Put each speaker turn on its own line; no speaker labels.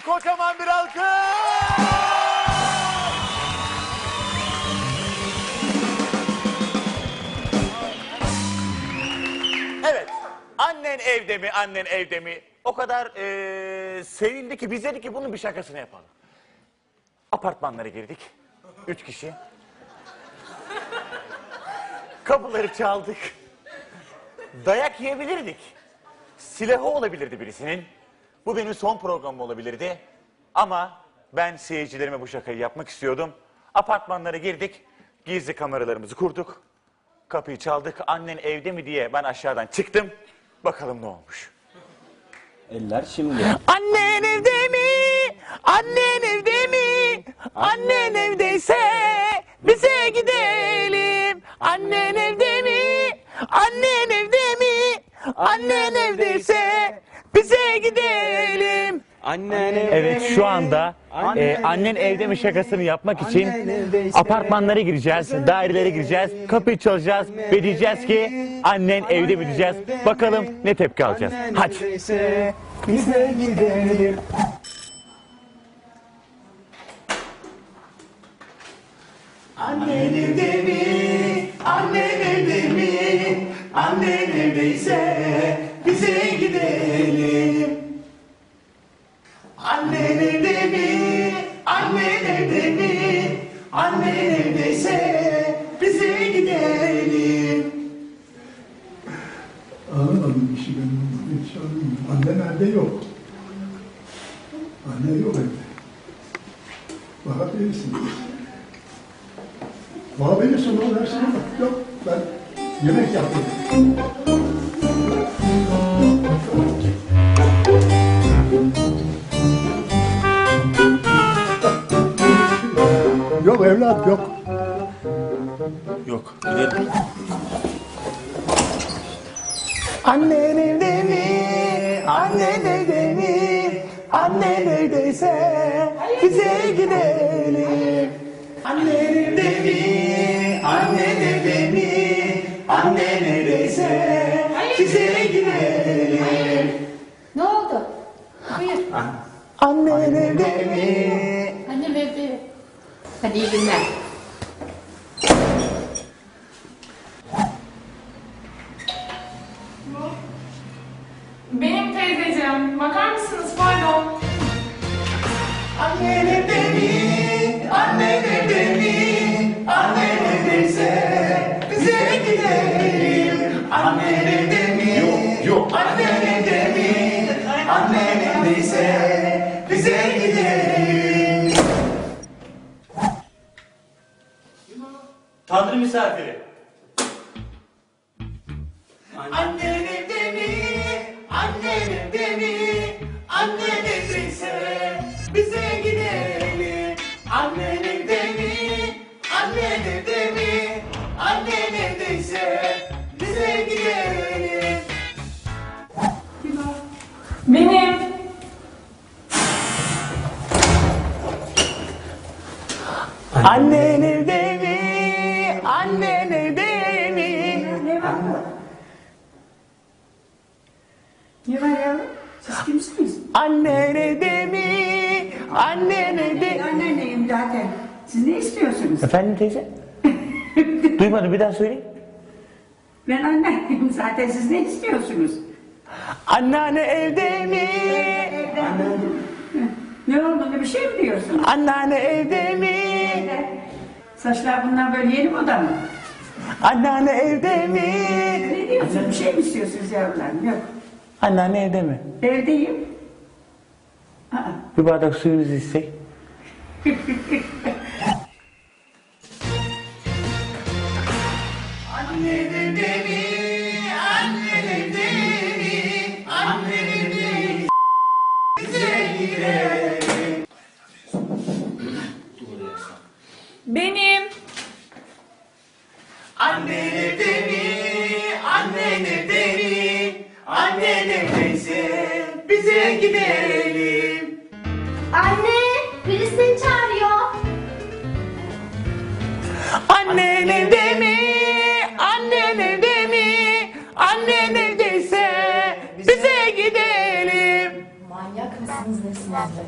kocaman bir alkış. Evet. Annen evde mi, annen evde mi? O kadar eee sevindi ki biz dedik ki bunun bir şakasını yapalım. Apartmanlara girdik. Üç kişi. Kapıları çaldık. Dayak yiyebilirdik. Silahı olabilirdi birisinin. Bu benim son programım olabilirdi. Ama ben seyircilerime bu şakayı yapmak istiyordum. Apartmanlara girdik. Gizli kameralarımızı kurduk. Kapıyı çaldık. Annen evde mi diye ben aşağıdan çıktım. Bakalım ne olmuş.
Eller şimdi.
Annen evde mi? Annen evde mi? Annen evdeyse bize gidelim. Annen evde mi? Annen evde mi? Annen evdeyse bize gidelim.
Annen
Evet şu anda e, annen evde mi şakasını yapmak için apartmanlara gireceğiz, dairelere gireceğiz, kapıyı çalacağız ve diyeceğiz ki annen evde mi diyeceğiz. Bakalım ne tepki alacağız. Hadi.
bize gidelim.
Annen evde mi? Annen evde mi? Annen evdeyse bize gidelim. Annen evde mi? Annen evde mi? Annen evdeyse bize gidelim.
Anlamadım işi ben hiç anlamadım. Annem evde yok. Anne yok evde. Bakabilirsiniz. Bakabilirsin oğlum her şeye bak. Yok ben yemek yaptım. Evlat yok.
Yok, gidelim. Annen evde mi? Annen evde mi? Annen evdeyse bize gidelim. Annen evde mi? Annen evde mi? Annen evdeyse bize gidelim.
Ne oldu? Buyur.
Annen evde mi?
Annem evde. Hadi iyi günler.
Benim teyzeciğim. Bakar mısınız? Pardon.
Annen evde Tanrı misafiri. Annen evde mi? Annen evde mi? Bize gidelim. Annen evde mi? Annen evde mi? Bize gidelim. Evde mi? Annen evde
Ben anneanneyim zaten. Siz ne istiyorsunuz?
Efendim teyze? Duymadım bir daha söyleyeyim.
Ben anneanneyim zaten. Siz ne istiyorsunuz?
Anneanne evde mi?
Ne olduğunu bir şey mi diyorsunuz?
Anneanne evde mi?
Saçlar bunlar böyle yeni moda mı?
Anneanne evde mi?
Ne diyorsunuz? Bir şey mi istiyorsunuz yavrularım? Yok.
Anneanne evde mi?
Evdeyim.
Bir bardak suyunuzu istek. Annen evde mi? Annen evde mi? Annen evde mi? Bize gidelim.
Benim.
Annen evde mi? Annen evde mi? Annen evdeyse bize gidelim.
Anne, biri seni çağırıyor.
Annen evde mi? Annen evde mi? Annen evdeyse bize gidelim.
Manyak mısınız nesiniz be?